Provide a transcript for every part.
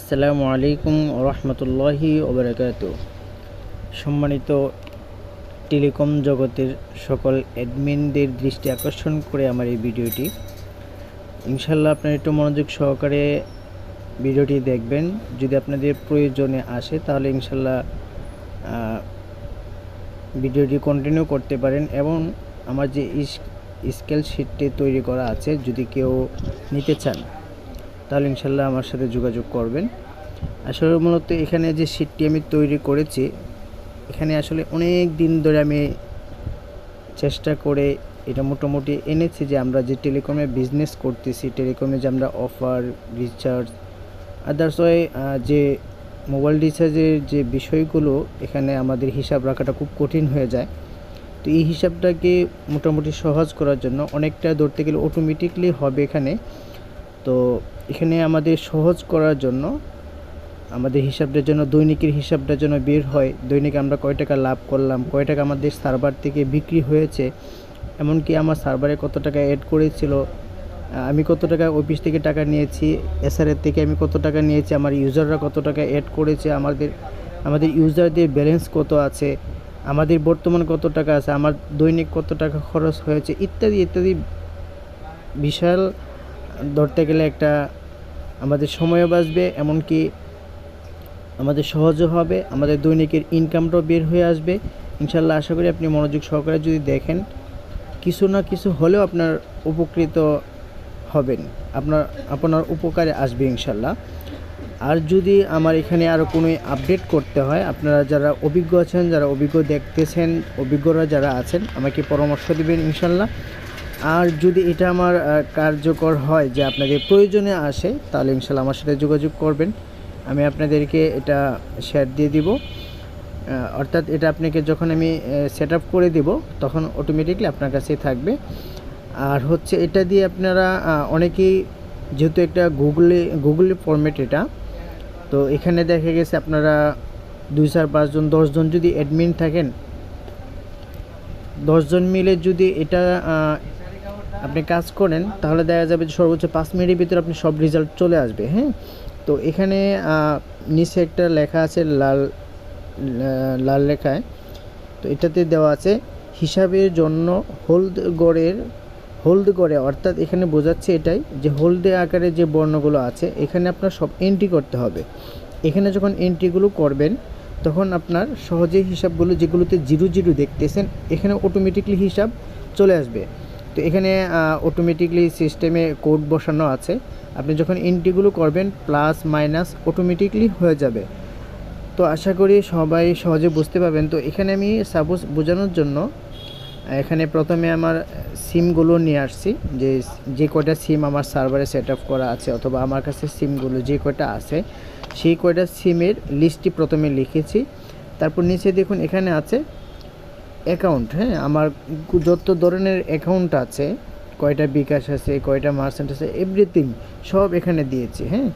আসসালামু আলাইকুম রহমতুল্লাহি ওবরাকাত। সম্মানিত টেলিকম জগতের সকল অ্যাডমিনদের দৃষ্টি আকর্ষণ করে আমার এই ভিডিওটি। ইনশাল্লাহ আপনারা একটু মনোযোগ সহকারে ভিডিওটি দেখবেন। যদি আপনাদের প্রয়োজনে আসে, তাহলে ইনশাল্লাহ ভিডিওটি কন্টিনিউ করতে পারেন এবং আমার যে স্কেল শিটটি তৈরি করা আছে, যদি কেউ নিতে চান। তাহলে ইনশাল্লাহ আমার সাথে যোগাযোগ করবেন। আসলে মূলত এখানে যে শীটটি আমি তৈরি করেছি, এখানে আসলে অনেক দিন ধরে আমি চেষ্টা করে এটা মোটামুটি এনেছি যে আমরা যে টেলিকমে বিজনেস করতেছি, টেলিকমে যে আমরা অফার রিচার্জ আদার্স যে মোবাইল রিচার্জের যে বিষয়গুলো, এখানে আমাদের হিসাব রাখাটা খুব কঠিন হয়ে যায়। তো এই হিসাবটাকে মোটামুটি সহজ করার জন্য অনেকটা ধরতে গেলে অটোমেটিকলি হবে এখানে। তো এখানে আমাদের সহজ করার জন্য, আমাদের হিসাবটার জন্য, দৈনিকের হিসাবটার জন্য বের হয়। দৈনিক আমরা কয় টাকা লাভ করলাম, কয় টাকা আমাদের সার্ভার থেকে বিক্রি হয়েছে, এমনকি আমার সার্ভারে কত টাকা অ্যাড করেছিল আমি কত টাকা অফিস থেকে টাকা নিয়েছি এসআরের থেকে আমি কত টাকা নিয়েছি, আমার ইউজাররা কত টাকা অ্যাড করেছে, আমাদের আমাদের ইউজারদের ব্যালেন্স কত আছে, আমাদের বর্তমান কত টাকা আছে, আমার দৈনিক কত টাকা খরচ হয়েছে, ইত্যাদি ইত্যাদি বিশাল ধরতে গেলে একটা আমাদের সময়ও বাঁচবে, এমনকি আমাদের সহজও হবে, আমাদের দৈনিকের ইনকামটাও বের হয়ে আসবে। ইনশাল্লাহ আশা করি আপনি মনোযোগ সহকারে যদি দেখেন, কিছু না কিছু হলেও আপনার উপকৃত হবেন, আপনার আপনার উপকারে আসবে ইনশাল্লাহ আর যদি আমার এখানে আরও কোনো আপডেট করতে হয়, আপনারা যারা অভিজ্ঞ আছেন, যারা অভিজ্ঞ দেখতেছেন, অভিজ্ঞরা যারা আছেন, আমাকে পরামর্শ দেবেন ইনশাল্লাহ আর যদি এটা আমার কার্যকর হয় যে আপনাদের প্রয়োজনে আসে, তাহলে ইনশাল্লাহ আমার সাথে যোগাযোগ করবেন। আমি আপনাদেরকে এটা শেয়ার দিয়ে দিব। অর্থাৎ এটা আপনাকে যখন আমি সেট করে দিব, তখন অটোমেটিকলি আপনার কাছেই থাকবে। আর হচ্ছে এটা দিয়ে আপনারা অনেকেই যেহেতু একটা গুগলে গুগলে ফরম্যাট এটা, তো এখানে দেখা গেছে আপনারা দুই চার পাঁচজন দশজন যদি অ্যাডমিন থাকেন দশজন মিলে যদি এটা আপনি কাজ করেন, তাহলে দেখা যাবে যে সর্বোচ্চ পাঁচ মিনিটের ভিতরে আপনি সব রেজাল্ট চলে আসবে হ্যাঁ? তো এখানে নিচে একটা লেখা আছে লাল লাল লেখায়, তো এটাতে দেওয়া আছে, হিসাবের জন্য হোল্ড গড়ের হোল্ড গড়ে, অর্থাৎ এখানে বোঝাচ্ছে এটাই, যে হোল্ডে আকারে যে বর্ণগুলো আছে, এখানে আপনার সব এন্ট্রি করতে হবে। এখানে যখন এন্ট্রিগুলো করবেন, তখন আপনার সহজেই হিসাবগুলো যেগুলোতে জিরো জিরো দেখতেছেন, এখানে অটোমেটিকলি হিসাব চলে আসবে। তো এখানে অটোমেটিকলি সিস্টেমে কোড বসানো আছে। আপনি যখন এন্ট্রিগুলো করবেন প্লাস মাইনাস অটোমেটিকলি হয়ে যাবে। তো আশা করি সবাই সহজে বুঝতে পারবেন। তো এখানে আমি সাপোজ বোঝানোর জন্য, এখানে প্রথমে আমার সিমগুলো নিয়ে আসছি। যে যে কয়টা সিম আমার সার্ভারে সেট করা আছে, অথবা আমার কাছে সিমগুলো যে কয়টা আছে, সেই কয়টা সিমের লিস্টটি প্রথমে লিখেছি। তারপর নিচে দেখুন, এখানে আছে অ্যাকাউন্ট হ্যাঁ? আমার যত ধরনের অ্যাকাউন্ট আছে, কয়টা বিকাশ আছে, কয়টা মার্চেন্ট আছে এভরিথিং সব এখানে দিয়েছি হ্যাঁ?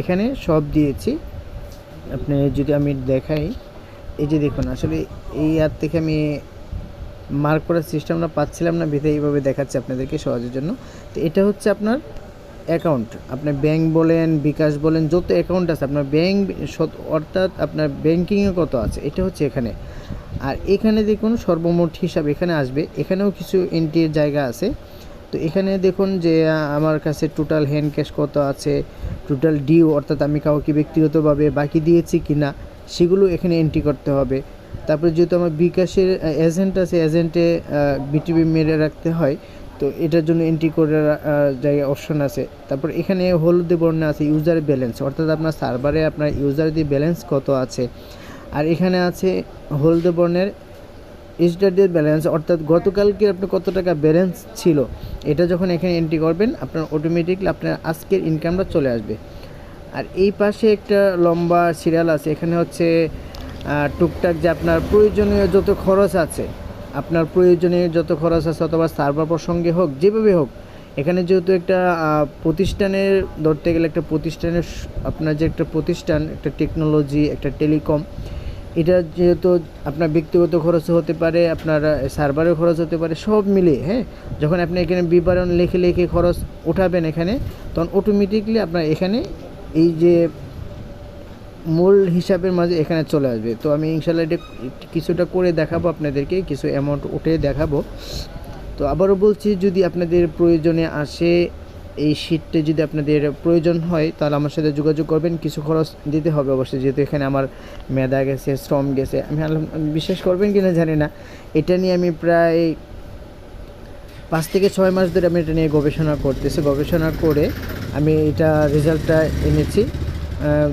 এখানে সব দিয়েছি। আপনি যদি আমি দেখাই, এই যে দেখুন, আসলে এই অ্যাপ থেকে আমি মার্ক করার সিস্টেমটা পাচ্ছিলাম না বিধে এইভাবে দেখাচ্ছে আপনাদেরকে সহজের জন্য। তো এটা হচ্ছে আপনার অ্যাকাউন্ট আপনার ব্যাংক বলেন, বিকাশ বলেন, যত অ্যাকাউন্ট আছে, আপনার ব্যাংক অর্থাৎ আপনার ব্যাংকিংয়ে কত আছে, এটা হচ্ছে এখানে। আর এখানে দেখুন সর্বমোট হিসাব এখানে আসবে, এখানেও কিছু এন্ট্রির জায়গা আছে। তো এখানে দেখুন যে, আমার কাছে টোটাল হ্যান্ড ক্যাশ কত আছে টোটাল ডিউ অর্থাৎ আমি কাউকে ব্যক্তিগতভাবে বাকি দিয়েছি কি না সেগুলো এখানে এন্ট্রি করতে হবে। তারপরে যেহেতু আমার বিকাশের এজেন্ট আছে এজেন্টে বিটিভি মেরে রাখতে হয় তো এটার জন্য এন্ট্রি করে রা- আহ, জায়গায় অপশন আছে। তারপর এখানে হলদে বর্ণে আছে ইউজার ব্যালেন্স অর্থাৎ আপনার সার্ভারে আপনার ইউজারদের ব্যালেন্স কত আছে। আর এখানে আছে হলদে বর্ণের স্টাডির ব্যালেন্স অর্থাৎ গতকালকে আপনি কত টাকা ব্যালেন্স ছিল এটা যখন এখানে এন্ট্রি করবেন আপনার অটোমেটিকলি আপনার আজকের ইনকামটা চলে আসবে। আর এই পাশে একটা লম্বা সিরিয়াল আছে এখানে হচ্ছে টুকটাক যে আপনার প্রয়োজনীয় যত খরচ আছে আপনার প্রয়োজনীয় যত খরচ আছে অথবা সার্ভার প্রসঙ্গে হোক, যেভাবে হোক, এখানে যেহেতু একটা প্রতিষ্ঠানের, ধরতে গেলে একটা প্রতিষ্ঠানের আপনার যে একটা প্রতিষ্ঠান, একটা টেকনোলজি, একটা টেলিকম, এটা যেহেতু আপনার ব্যক্তিগত খরচ হতে পারে, আপনার সার্ভারের খরচ হতে পারে, সব মিলিয়ে হ্যাঁ? যখন আপনি এখানে বিবরণ লিখে লিখে খরচ উঠাবেন এখানে, তখন অটোমেটিকলি আপনার এখানে এই যে মূল হিসাবের মাঝে এখানে চলে আসবে। তো আমি ইনশাল্লাহ এটা কিছুটা করে দেখাবো আপনাদেরকে, কিছু অ্যামাউন্ট উঠে দেখাবো। তো আবারও বলছি, যদি আপনাদের প্রয়োজনে আসে এই শীটটা যদি আপনাদের প্রয়োজন হয়, তাহলে আমার সাথে যোগাযোগ করবেন। কিছু খরচ দিতে হবে অবশ্যই, যেহেতু এখানে আমার মেধা গেছে, শ্রম গেছে। আমি বিশ্বাস করবেন কিনা জানি না। এটা নিয়ে আমি প্রায় পাঁচ থেকে ছয় মাস ধরে আমি এটা নিয়ে গবেষণা করতেছি। গবেষণা করে আমি এটা রেজাল্টটা এনেছি।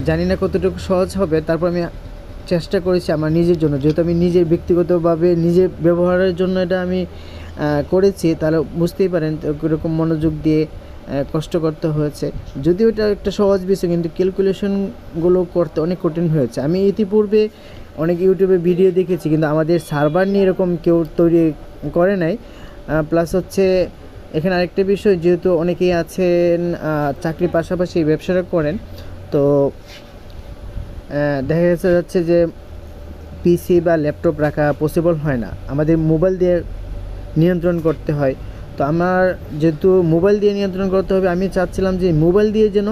জানি না কতটুকু সহজ হবে, তারপর আমি চেষ্টা করেছি আমার নিজের জন্য। যেহেতু আমি নিজের ব্যক্তিগতভাবে নিজের ব্যবহারের জন্য এটা আমি করেছি, তাহলে বুঝতেই পারেন কীরকম মনোযোগ দিয়ে কষ্ট করতে হয়েছে। যদিও এটা একটা সহজ বিষয়, কিন্তু ক্যালকুলেশনগুলো করতে অনেক কঠিন হয়েছে। আমি ইতিপূর্বে অনেক ইউটিউবে ভিডিও দেখেছি, কিন্তু আমাদের সার্ভার নিয়ে এরকম কেউ তৈরি করে নাই। প্লাস হচ্ছে এখানে আরেকটা বিষয়, যেহেতু অনেকেই আছেন চাকরির পাশাপাশি ব্যবসাটা করেন তো দেখা গেছে যাচ্ছে যে পিসি বা ল্যাপটপ রাখা পসিবল হয় না। আমাদের মোবাইল দিয়ে নিয়ন্ত্রণ করতে হয়। তো আমার যেহেতু মোবাইল দিয়ে নিয়ন্ত্রণ করতে হবে, আমি চাচ্ছিলাম যে মোবাইল দিয়ে যেন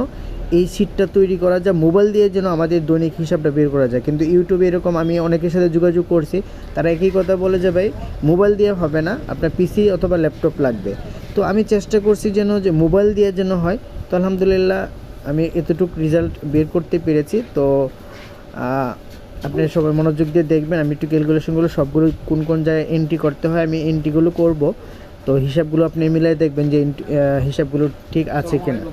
এই সিটটা তৈরি করা যায় মোবাইল দিয়ে যেন আমাদের দৈনিক হিসাবটা বের করা যায়। কিন্তু ইউটিউবে এরকম আমি অনেকের সাথে যোগাযোগ করছি, তারা একই কথা বলে যে, ভাই মোবাইল দিয়ে হবে না, আপনার পিসি অথবা ল্যাপটপ লাগবে। তো আমি চেষ্টা করছি যেন যে মোবাইল দিয়ে যেন হয়, তো আলহামদুলিল্লাহ আমি এতটুকু রেজাল্ট বের করতে পেরেছি, তো আপনি সবাই মনোযোগ দিয়ে দেখবেন, আমি একটু ক্যালকুলেশনগুলো সবগুলো কোন কোন জায়গায় এন্ট্রি করতে হয়, আমি এন্ট্রিগুলো করব। তো হিসাবগুলো আপনি মিলাই দেখবেন যে হিসাবগুলো ঠিক আছে কিনা।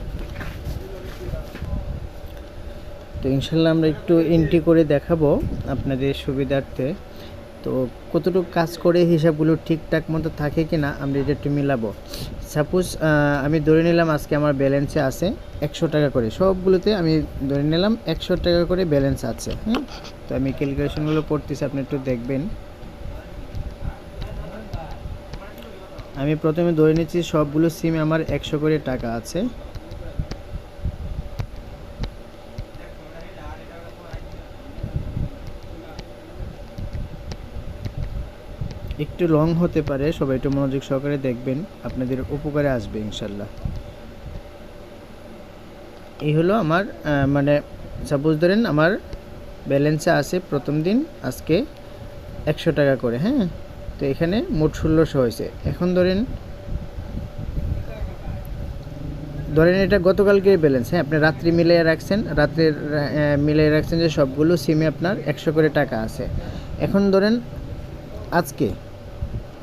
তো ইনশাল্লাহ আমরা একটু এন্ট্রি করে দেখাবো আপনাদের সুবিধার্থে। তো কতটুকু কাজ করে হিসাবগুলো ঠিকঠাক মতো থাকে কি না আমরা এটা একটু মিলাবো। সাপোজ আমি ধরে নিলাম আজকে আমার ব্যালেন্সে আছে একশো টাকা করে। সবগুলোতে আমি ধরে নিলাম একশো টাকা করে ব্যালেন্স আছে হ্যাঁ তো আমি ক্যালকুলেশনগুলো করতেছি আপনি একটু দেখবেন। আমি প্রথমে ধরে নিচ্ছি সবগুলো সিমে আমার একশো করে টাকা আছে। একটু লং হতে পারে সবাই একটু মনোযোগ সহকারে দেখবেন আপনাদের উপকারে আসবে ইনশাল্লাহ। এই হলো আমার মানে সাপোজ ধরেন আমার ব্যালেন্সে আছে প্রথম দিন আজকে একশো টাকা করে হ্যাঁ? তো এখানে মোট ষোলোশো হয়েছে। এখন ধরেন ধরেন এটা গতকালকের ব্যালেন্স হ্যাঁ? আপনি রাত্রি মিলিয়ে রাখছেন রাত্রের আহ, মিলিয়ে রাখছেন যে সবগুলো সিমে আপনার একশো করে টাকা আছে। এখন ধরেন আজকে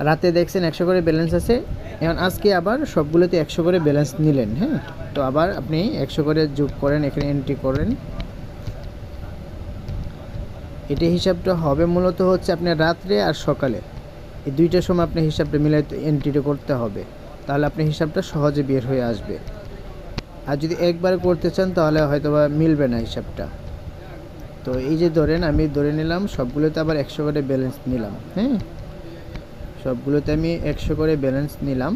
রাতে দেখছেন একশো করে ব্যালেন্স আছে। এখন আজকে আবার সবগুলোতে একশো করে ব্যালেন্স নিলেন হ্যাঁ? তো আবার আপনি একশো করে যোগ করেন, এখানে এন্ট্রি করেন। এটা হিসাবটা হবে মূলত হচ্ছে আপনার রাত্রে আর সকালে। এই দুইটার সময় আপনি হিসাবটা মিলাই এন্ট্রিটা করতে হবে। তাহলে আপনি হিসাবটা সহজে বের হয়ে আসবে। আর যদি একবার করতে চান, তাহলে হয়তো বা মিলবে না হিসাবটা। তো এই যে ধরেন, আমি ধরে নিলাম, সবগুলোতে আবার একশো করে ব্যালেন্স নিলাম হ্যাঁ? সবগুলোতে আমি একশো করে ব্যালেন্স নিলাম।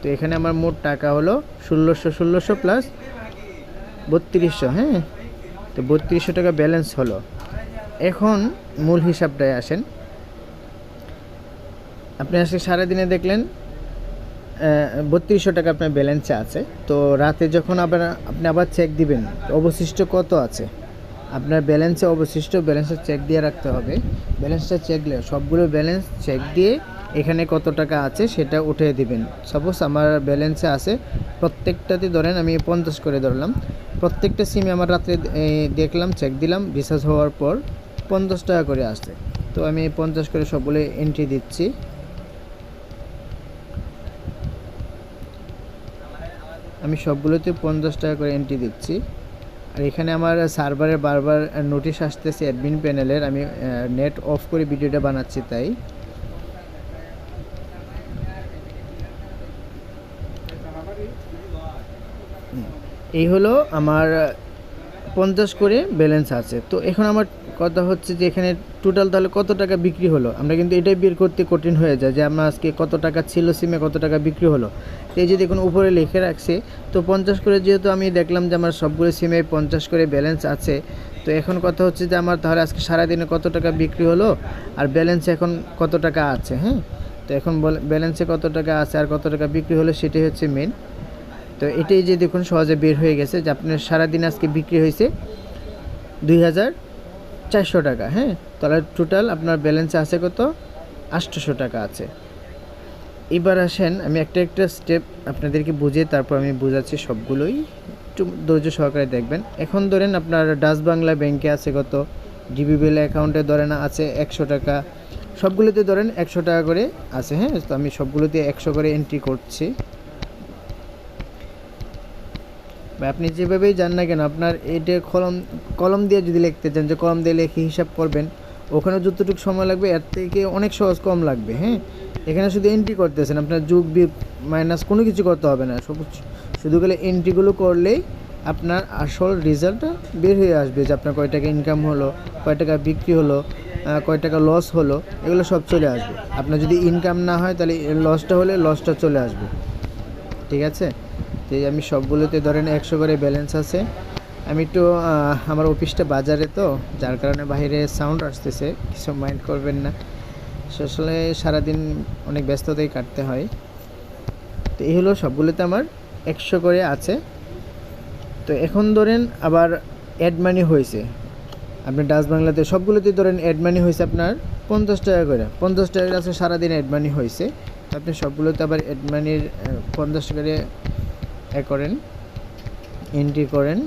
তো এখানে আমার মোট টাকা হলো ষোলোশো ষোলোশো প্লাস বত্রিশশো হ্যাঁ? তো বত্রিশশো টাকা ব্যালেন্স হলো। এখন মূল হিসাবটায় আসেন। আপনি আজকে সারাদিনে দেখলেন বত্রিশশো টাকা আপনার ব্যালেন্সে আছে। তো রাতে যখন আবার আপনি আবার চেক দিবেন অবশিষ্ট কত আছে? আপনার ব্যালেন্সে অবশিষ্ট ব্যালেন্সটা চেক দিয়ে রাখতে হবে। ব্যালেন্সটা চেক সবগুলো ব্যালেন্স চেক দিয়ে এখানে কত টাকা আছে সেটা উঠে দিবেন। সাপোজ আমার ব্যালেন্সে আছে, প্রত্যেকটাতে ধরেন আমি পঞ্চাশ করে ধরলাম, প্রত্যেকটা সিমে আমার রাত্রে দেখলাম চেক দিলাম রিচার্জ হওয়ার পর পঞ্চাশ টাকা করে আসছে। তো আমি পঞ্চাশ করে সবগুলো এন্ট্রি দিচ্ছি। আমি সবগুলোতে পঞ্চাশ টাকা করে এন্ট্রি দিচ্ছি। আর এখানে আমার সার্ভারে বারবার নোটিশ আসতেছে অ্যাডমিন প্যানেলের আমি নেট অফ করে ভিডিওটা বানাচ্ছি তাই। এই হলো আমার পঞ্চাশ করে ব্যালেন্স আছে। তো এখন আমার কথা হচ্ছে যে এখানে টোটাল তাহলে কত টাকা বিক্রি হলো? আমরা কিন্তু এটাই বের করতে কঠিন হয়ে যায় যে আমরা আজকে কত টাকা ছিল সিমে কত টাকা বিক্রি হলো। তো এই যে দেখুন, উপরে লিখে রাখছে, তো পঞ্চাশ করে যেহেতু আমি দেখলাম যে আমার সবগুলো সিমে পঞ্চাশ করে ব্যালেন্স আছে, তো এখন কথা হচ্ছে যে আমার তাহলে আজকে সারাদিনে কত টাকা বিক্রি হলো আর ব্যালেন্স এখন কত টাকা আছে হ্যাঁ? তো এখন ব্যালেন্সে কত টাকা আছে আর কত টাকা বিক্রি হলো সেটাই হচ্ছে মেন তো এটাই যে দেখুন সহজে বের হয়ে গেছে যে আপনার সারাদিন আজকে বিক্রি হয়েছে দুই হাজার চারশো টাকা হ্যাঁ? তাহলে টোটাল আপনার ব্যালেন্সে আছে কত? আটশোশো টাকা আছে। এবার আসেন, আমি একটা একটা স্টেপ আপনাদেরকে বুঝিয়ে তারপর আমি বোঝাচ্ছি সবগুলোই। একটু ধৈর্য সহকারে দেখবেন। এখন ধরেন আপনার ডাচ বাংলা ব্যাংকে আছে কত? ডিবিবিএল অ্যাকাউন্টে ধরেন আছে একশো টাকা। সবগুলোতে ধরেন একশো টাকা করে আছে হ্যাঁ? তো আমি সবগুলোতে একশো করে এন্ট্রি করছি বা আপনি যেভাবেই যান না কেন, আপনার এটা কলম কলম দিয়ে যদি লিখতে চান, যে কলম দিয়ে লিখে হিসাব করবেন ওখানে যতটুকু সময় লাগবে, এর থেকে অনেক সহজ কম লাগবে হ্যাঁ? এখানে শুধু এন্ট্রি করতেছেন, আপনার যুগ বিয়োগ মাইনাস কোনো কিছু করতে হবে না, সব শুধু গেলে এন্ট্রিগুলো করলেই আপনার আসল রেজাল্টটা বের হয়ে আসবে, যে আপনার কয় টাকা ইনকাম হলো, কয় টাকা বিক্রি হলো কয় টাকা লস হলো, এগুলো সব চলে আসবে। আপনার যদি ইনকাম না হয়, তাহলে লসটা হলে লসটা চলে আসবে। ঠিক আছে? তো আমি সবগুলোতে ধরেন একশো করে ব্যালেন্স আছে। আমি একটু আমার অফিসটা বাজারে তো, যার কারণে বাইরে সাউন্ড আসতেছে, কিছু মাইন্ড করবেন না। আসলে সারাদিন অনেক ব্যস্ততাই কাটতে হয়। তো এই হলো সবগুলোতে আমার একশো করে আছে। তো এখন ধরেন আবার অ্যাড মানি হয়েছে। আপনি ডাচ বাংলাতে সবগুলোতে ধরেন অ্যাড মানি হয়েছে আপনার পঞ্চাশ টাকা করে। পঞ্চাশ টাকা আছে সারাদিন অ্যাড মানি হয়েছে। আপনি সবগুলোতে আবার অ্যাড মানির পঞ্চাশ করে এ করেন এন্ট্রি করেন।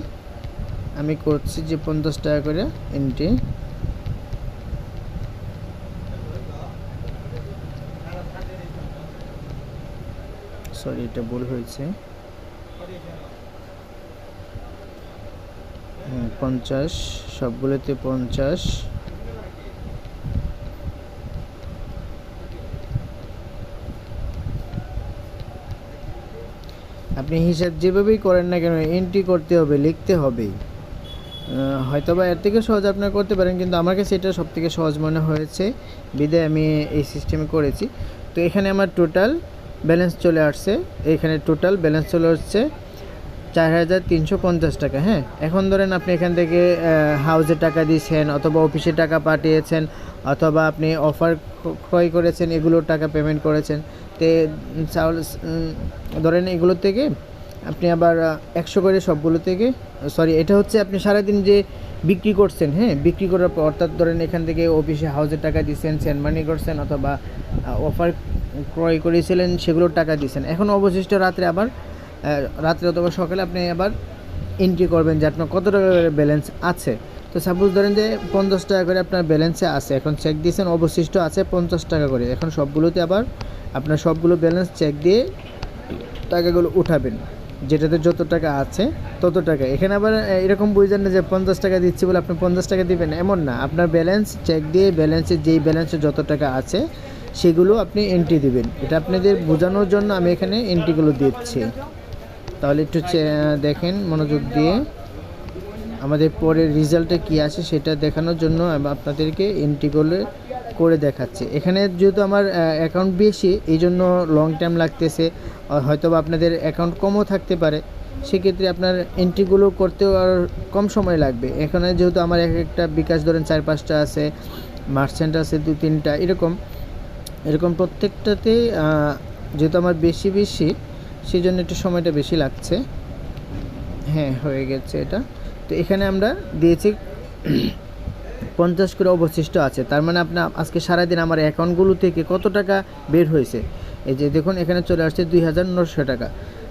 আমি করছি যে পঞ্চাশ টাকা করে এন্ট্রি সরি এটা ভুল হয়েছে। হুম, পঞ্চাশ সবগুলোতে পঞ্চাশ। আপনি হিসাব যেভাবেই করেন না কেন এন্ট্রি করতে হবে, লিখতে হবেই হয়তো বা এর থেকে সহজ আপনারা করতে পারেন, কিন্তু আমার কাছে এটা সব থেকে সহজ মনে হয়েছে। বিদায় আমি এই সিস্টেমে করেছি। তো এখানে আমার টোটাল ব্যালেন্স চলে আসছে। এখানে টোটাল ব্যালেন্স চলে আসছে চার হাজার তিনশো পঞ্চাশ টাকা হ্যাঁ? এখন ধরেন আপনি এখান থেকে হাউজে টাকা দিয়েছেন, অথবা অফিসে টাকা পাঠিয়েছেন, অথবা আপনি অফার ক্রয় করেছেন, এগুলোর টাকা পেমেন্ট করেছেন। তে চাউল ধরেন এগুলোর থেকে আপনি আবার একশো করে সবগুলো থেকে সরি এটা হচ্ছে আপনি সারাদিন যে বিক্রি করছেন হ্যাঁ বিক্রি করার পর, অর্থাৎ ধরেন এখান থেকে অফিসে হাউজের টাকা দিচ্ছেন সেন্ড মানি করছেন অথবা অফার ক্রয় করেছিলেন সেগুলোর টাকা দিচ্ছেন। এখন অবশিষ্ট রাত্রে আবার রাত্রে অথবা সকালে আপনি আবার এন্ট্রি করবেন যে আপনার কত টাকা করে ব্যালেন্স আছে। তো সাপোজ ধরেন যে পঞ্চাশ টাকা করে আপনার ব্যালেন্সে আছে, এখন চেক দিয়েছেন অবশিষ্ট আছে পঞ্চাশ টাকা করে। এখন সবগুলোতে আবার আপনার সবগুলো ব্যালেন্স চেক দিয়ে টাকাগুলো উঠাবেন। যেটাতে যত টাকা আছে, তত টাকা। এখানে আবার এরকম বুঝছেন না যে পঞ্চাশ টাকা দিচ্ছি বলে আপনি পঞ্চাশ টাকা দিবেন। এমন না। আপনার ব্যালেন্স চেক দিয়ে ব্যালেন্সে যেই ব্যালেন্সে যত টাকা আছে, সেগুলো আপনি এন্ট্রি দিবেন। এটা আপনাদের বোঝানোর জন্য আমি এখানে এন্ট্রিগুলো দিচ্ছি। তাহলে একটু দেখেন, মনোযোগ দিয়ে। আমাদের পরের রেজাল্টে কি আসে সেটা দেখানোর জন্য আপনাদেরকে এন্ট্রিগুলো করে দেখাচ্ছে। এখানে যেহেতু আমার অ্যাকাউন্ট বেশি এই জন্য লং টাইম লাগতেছে হয়তো আপনাদের অ্যাকাউন্ট কমও থাকতে পারে। সেক্ষেত্রে আপনার এন্ট্রিগুলো করতেও আর কম সময় লাগবে। এখানে যেহেতু আমার এক একটা বিকাশ ধরেন চার পাঁচটা আছে মার্চেন্ট আছে দু তিনটা এরকম। এরকম প্রত্যেকটাতে আহ, যেহেতু আমার বেশি বেশি সেই জন্য একটু সময়টা বেশি লাগছে। হ্যাঁ হয়ে গেছে এটা। তো এখানে আমরা দিয়েছি পঞ্চাশ করে অবশিষ্ট আছে। তার মানে আপনার আজকে সারাদিন আমার অ্যাকাউন্টগুলো থেকে কত টাকা বের হয়েছে? এই যে দেখুন, এখানে চলে আসছে দুই হাজার নশো টাকা।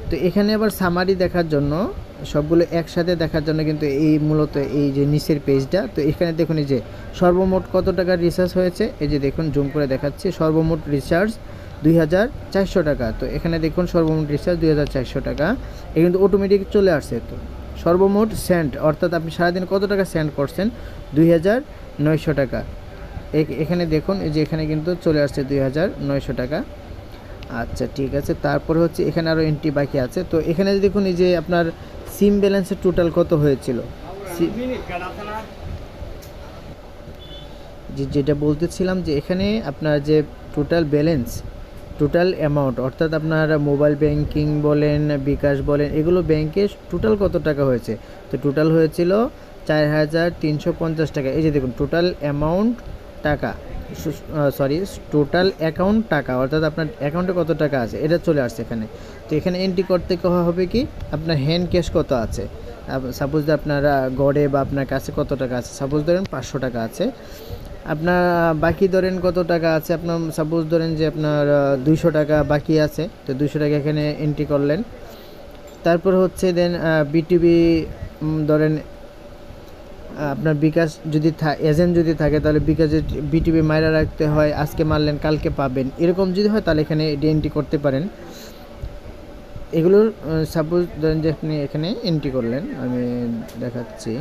তো এখানে আবার সামারি দেখার জন্য, সবগুলো একসাথে দেখার জন্য কিন্তু এই মূলত এই যে নিচের পেজটা তো এখানে দেখুন এই যে সর্বমোট কত টাকা রিচার্জ হয়েছে? এই যে দেখুন জুম করে দেখাচ্ছি, সর্বমোট রিচার্জ দুই হাজার চারশো টাকা। তো এখানে দেখুন, সর্বমোট রিচার্জ দুই হাজার চারশো টাকা। এ কিন্তু অটোমেটিক চলে আসছে। তো সর্বমোট সেন্ট অর্থাৎ আপনি সারাদিন কত টাকা সেন্ড করছেন? দুই হাজার নয়শো টাকা। এখানে দেখুন, এই যে এখানে কিন্তু চলে আসছে দুই হাজার নয়শো টাকা। আচ্ছা ঠিক আছে। তারপরে হচ্ছে এখানে আরও এন্ট্রি বাকি আছে। তো এখানে দেখুন, এই যে আপনার সিম ব্যালেন্সের টোটাল কত হয়েছিল? যে যেটা বলতেছিলাম যে এখানে আপনার যে টোটাল ব্যালেন্স টোটাল অ্যামাউন্ট অর্থাৎ আপনার মোবাইল ব্যাংকিং বলেন, বিকাশ বলেন, এগুলো ব্যাংকে টোটাল কত টাকা হয়েছে? তো টোটাল হয়েছিল চার হাজার তিনশো পঞ্চাশ টাকা। এই যে দেখুন টোটাল অ্যামাউন্ট টাকা সরি টোটাল অ্যাকাউন্ট টাকা, অর্থাৎ আপনার অ্যাকাউন্টে কত টাকা আছে, এটা চলে আসছে এখানে। তো এখানে এন্ট্রি করতে হবে কি, আপনার হ্যান্ড ক্যাশ কত আছে? সাপোজ আপনারা গড়ে বা আপনার কাছে কত টাকা আছে? সাপোজ ধরেন পাঁচশো টাকা আছে। আপনার বাকি ধরেন কত টাকা আছে? আপনার সাপোজ ধরেন যে আপনার দুইশো টাকা বাকি আছে, তো দুইশো টাকা এখানে এন্ট্রি করলেন। তারপর হচ্ছে দেন বিটিভি ধরেন আপনার বিকাশ যদি এজেন্ট যদি থাকে, তাহলে বিকাশে বিটিভি মাইরা রাখতে হয়, আজকে মারলেন, কালকে পাবেন। এরকম যদি হয়, তাহলে এখানে এটি এন্ট্রি করতে পারেন। এগুলোর সাপোজ ধরেন যে আপনি এখানে এন্ট্রি করলেন, আমি দেখাচ্ছি।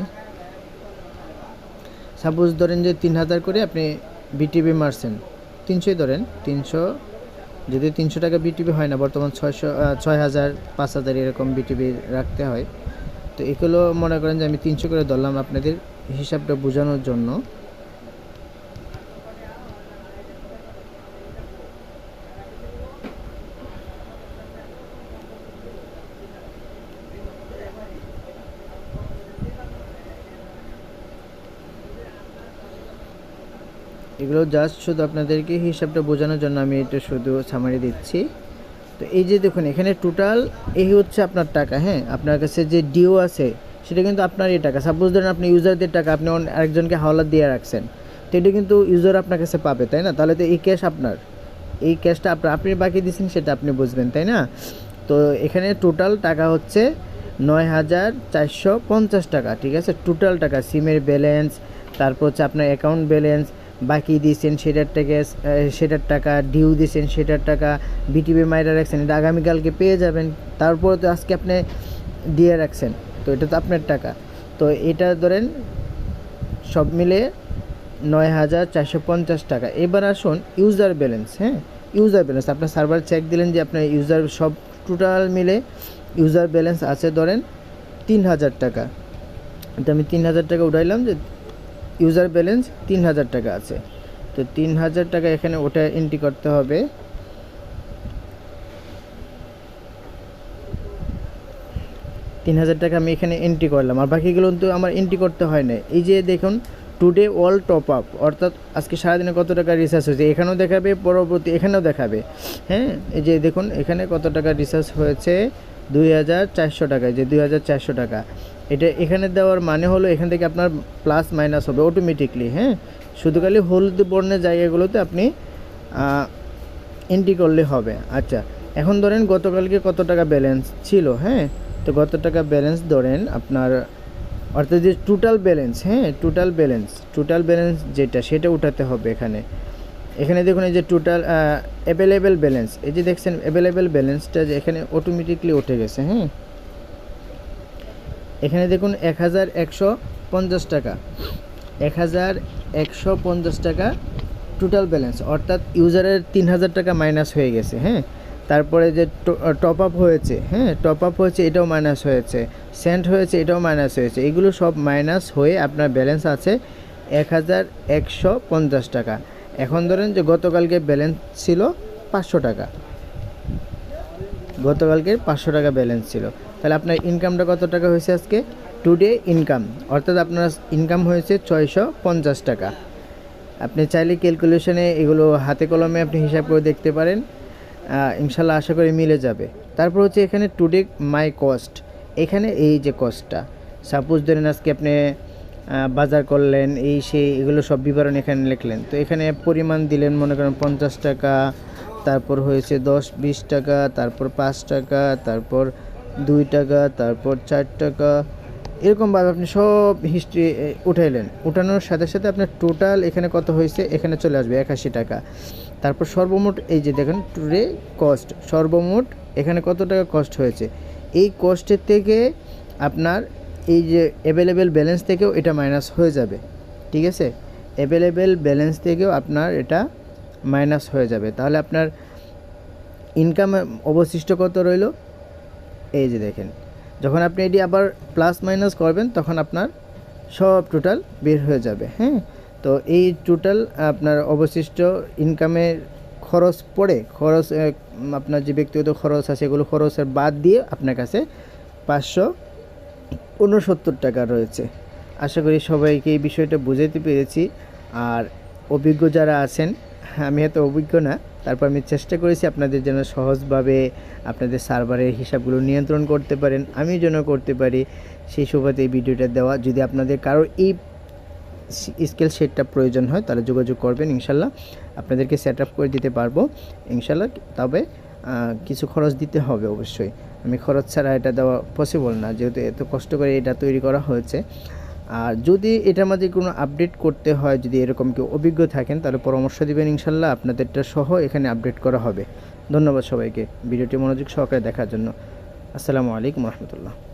সাপোজ ধরেন যে তিন হাজার করে আপনি বিটিভি মারছেন। তিনশোই ধরেন, তিনশো, যদি তিনশো টাকা বিটিভি হয় না, বর্তমান ছয়শো ছয় হাজার, পাঁচ হাজার এরকম বিটিভি রাখতে হয়। তো এগুলো মনে করেন যে আমি তিনশো করে ধরলাম আপনাদের হিসাবটা বোঝানোর জন্য। এগুলো জাস্ট শুধু আপনাদেরকে হিসাবটা বোঝানোর জন্য আমি এটা শুধু সামারি দিচ্ছি। তো এই যে দেখুন, এখানে টোটাল এই হচ্ছে আপনার টাকা হ্যাঁ? আপনার কাছে যে ডিও আছে, সেটা কিন্তু আপনার এই টাকা। সাপোজ ধরেন আপনি ইউজারদের টাকা, আপনি আরেকজনকে হাওলাত দিয়ে রাখছেন, তো এটা কিন্তু ইউজার আপনার কাছে পাবে, তাই না? তাহলে তো এই ক্যাশ আপনার। এই ক্যাশটা আপনার আপনি বাকি দিচ্ছেন সেটা আপনি বুঝবেন, তাই না? তো এখানে টোটাল টাকা হচ্ছে নয় হাজার চারশো পঞ্চাশ টাকা, ঠিক আছে? টোটাল টাকা সিমের ব্যালেন্স তারপর হচ্ছে আপনার অ্যাকাউন্ট ব্যালেন্স বাকি দিয়েছেন সেটার টাকা সেটার টাকা ডিউ দিয়েছেন সেটার টাকা বিটিপি মাইরা রাখছেন, এটা আগামীকালকে পেয়ে যাবেন, তারপরে তো আজকে আপনি দিয়ে রাখছেন, তো এটা তো আপনার টাকা। তো এটা ধরেন সব মিলে নয় হাজার চারশো পঞ্চাশ টাকা। এবার আসুন ইউজার ব্যালেন্স হ্যাঁ? ইউজার ব্যালেন্স আপনার সার্ভার চেক দিলেন যে আপনার ইউজার সব টোটাল মিলে ইউজার ব্যালেন্স আছে ধরেন তিন হাজার টাকা। তো আমি তিন হাজার টাকা উঠাইলাম যে ইউজার ব্যালেন্স তিন হাজার টাকা আছে। তো তিন হাজার টাকা এখানে ওটা এন্ট্রি করতে হবে। তিন হাজার টাকা আমি এখানে এন্ট্রি করলাম। আর বাকিগুলো তো আমার এন্ট্রি করতে হয় না এই যে দেখুন টুডে অল টপ আপ অর্থাৎ আজকে সারাদিনে কত টাকা রিচার্জ হয়েছে? এখানেও দেখাবে, পরবর্তী এখানেও দেখাবে। হ্যাঁ এই যে দেখুন, এখানে কত টাকা রিচার্জ হয়েছে? দুই হাজার চারশো টাকা। যে দুই হাজার চারশো টাকা। এটা এখানে দেওয়ার মানে হলো এখান থেকে আপনার প্লাস মাইনাস হবে অটোমেটিকলি হ্যাঁ? শুধু খালি হলুদ বর্ণের জায়গাগুলোতে আপনি এন্ট্রি করলে হবে। আচ্ছা এখন ধরেন গতকালকে কত টাকা ব্যালেন্স ছিল হ্যাঁ? তো কত টাকা ব্যালেন্স ধরেন আপনার, অর্থাৎ যে টোটাল ব্যালেন্স হ্যাঁ? টোটাল ব্যালেন্স টোটাল ব্যালেন্স যেটা, সেটা উঠাতে হবে এখানে। এখানে দেখুন এই যে টোটাল অ্যাভেলেবেল ব্যালেন্স এই যে দেখছেন অ্যাভেলেবেল ব্যালেন্সটা যে এখানে অটোমেটিকলি উঠে গেছে হ্যাঁ? এখানে দেখুন এক হাজার একশো পঞ্চাশ টাকা। এক হাজার একশো পঞ্চাশ টাকা টোটাল ব্যালেন্স অর্থাৎ ইউজারের তিন হাজার টাকা মাইনাস হয়ে গেছে হ্যাঁ? তারপরে যে টপ আপ হয়েছে হ্যাঁ? টপ আপ হয়েছে, এটাও মাইনাস হয়েছে। সেন্ট হয়েছে, এটাও মাইনাস হয়েছে। এগুলো সব মাইনাস হয়ে আপনার ব্যালেন্স আছে এক হাজার একশো পঞ্চাশ টাকা। এখন ধরেন যে গতকালকে ব্যালেন্স ছিল পাঁচশো টাকা। গতকালকে পাঁচশো টাকা ব্যালেন্স ছিল। তাহলে আপনার ইনকামটা কত টাকা হয়েছে আজকে? টুডে ইনকাম অর্থাৎ আপনার ইনকাম হয়েছে ছয়শো পঞ্চাশ টাকা। আপনি চাইলে ক্যালকুলেশনে এগুলো হাতে কলমে আপনি হিসাব করে দেখতে পারেন। ইনশাল্লাহ আশা করি মিলে যাবে। তারপর হচ্ছে এখানে টুডে মাই কস্ট এখানে এই যে কস্টটা সাপোজ ধরেন আজকে আপনি বাজার করলেন, এই সেই এগুলো সব বিবরণ এখানে লিখলেন। তো এখানে পরিমাণ দিলেন মনে করেন পঞ্চাশ টাকা, তারপর হয়েছে দশ, বিশ টাকা, তারপর পাঁচ টাকা, তারপর দুই টাকা, তারপর চার টাকা এরকমভাবে আপনি সব হিস্ট্রি উঠাইলেন উঠানোর সাথে সাথে আপনার টোটাল এখানে কত হয়েছে, এখানে চলে আসবে একাশি টাকা। তারপর সর্বমোট এই যে দেখেন টুডে কস্ট সর্বমোট এখানে কত টাকা কস্ট হয়েছে? এই কস্টের থেকে আপনার এই যে অ্যাভেলেবেল ব্যালেন্স থেকেও এটা মাইনাস হয়ে যাবে। ঠিক আছে? অ্যাভেলেবেল ব্যালেন্স থেকেও আপনার এটা মাইনাস হয়ে যাবে। তাহলে আপনার ইনকাম অবশিষ্ট কত রইল? এই যে দেখেন, যখন আপনি এটি আবার প্লাস মাইনাস করবেন, তখন আপনার সব টোটাল বের হয়ে যাবে হ্যাঁ? তো এই টোটাল আপনার অবশিষ্ট ইনকামের খরচ পড়ে, খরচ আপনার যে ব্যক্তিগত খরচ আছে, সেগুলো খরচের বাদ দিয়ে আপনার কাছে পাঁচশো উনসত্তর টাকা রয়েছে। আশা করি সবাইকে এই বিষয়টা বুঝাইতে পেরেছি। আর অভিজ্ঞ যারা আছেন আমি এত অভিজ্ঞ না। তারপর আমি চেষ্টা করেছি আপনাদের যেন সহজভাবে আপনাদের সার্ভারের হিসাবগুলো নিয়ন্ত্রণ করতে পারেন আমি যেন করতে পারি। সেই সুবাদে এই ভিডিওটা দেওয়া। যদি আপনাদের কারোর এই স্কেল সেটটা প্রয়োজন হয়, তাহলে যোগাযোগ করবেন ইনশাল্লাহ। আপনাদেরকে সেট আপ করে দিতে পারব ইনশাল্লাহ। তবে কিছু খরচ দিতে হবে অবশ্যই। আমি খরচ ছাড়া এটা দেওয়া পসিবল না। যেহেতু এত কষ্ট করে এটা তৈরি করা হয়েছে। আর যদি এটার মাঝে কোনো আপডেট করতে হয়, যদি এরকম কেউ অভিজ্ঞ থাকেন, তাহলে পরামর্শ দেবেন ইনশাল্লাহ, আপনাদেরটা সহ এখানে আপডেট করা হবে। ধন্যবাদ সবাইকে, ভিডিওটি মনোযোগ সহকারে দেখার জন্য। আসসালামু আলাইকুম রহমতুল্লাহ।